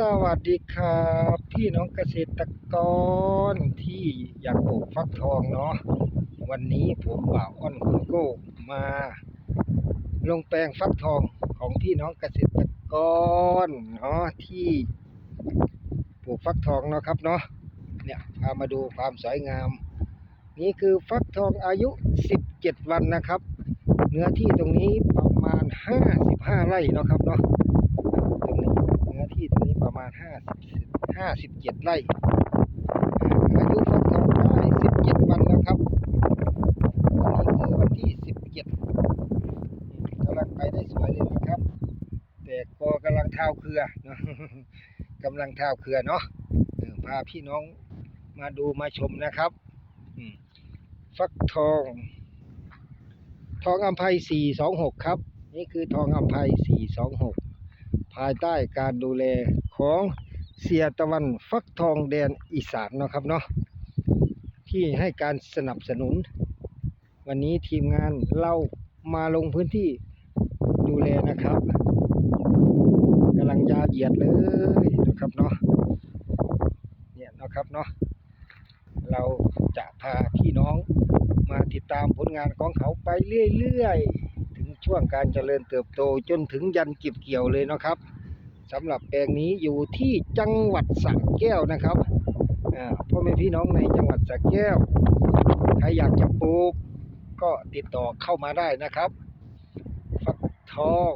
สวัสดีครับพี่น้องเกษตรกรที่อยากปลูกฟักทองเนาะวันนี้ผมบ่าวอ้อนคุณโก้มา ลงแปลงฟักทองของพี่น้องเกษตรกรเนาะที่ปลูกฟักทองเนาะครับเนาะเนี่ยพามาดูความสวยงาม นี่คือฟักทองอายุ 17 วันนะครับ เนื้อที่ตรงนี้ประมาณ 55 ไร่เนาะครับเนาะ ตรงนี้เนื้อที่ตรงนี้ ประมาณห้าสิบห้าสิบเจ็ดไร่อายุฟักทองได้สิบเจ็ดวันแล้วครับวันนี้คือวันที่สิบเจ็ดกำลังไปได้สวยเลยนะครับ แต่ก็กำลังเท้าเครือเนาะกำลังเท้าเครือเนาะพาพี่น้องมาดูมาชมนะครับฟักทอง ทองอัมพสี่สองหกครับ นี่คือทองอัมพสี่สองหก ภายใต้การดูแลของเสียตะวันฟักทองแดนอีสานนะครับเนาะที่ให้การสนับสนุน วันนี้ทีมงานเรามาลงพื้นที่ดูแลนะครับกำลังยาเหยียดเลยนะครับเนาะเนี่ยนะครับเนาะเราจะพาพี่น้องมาติดตามผลงานของเขาไปเรื่อยๆ ช่วงการเจริญเติบโตจนถึงยันเก็บเกี่ยวเลยนะครับสำหรับแปลงนี้อยู่ที่จังหวัดสระแก้วนะครับพ่อแม่พี่น้องในจังหวัดสระแก้วใครอยากจะปลูกก็ติดต่อเข้ามาได้นะครับ ฟักทอง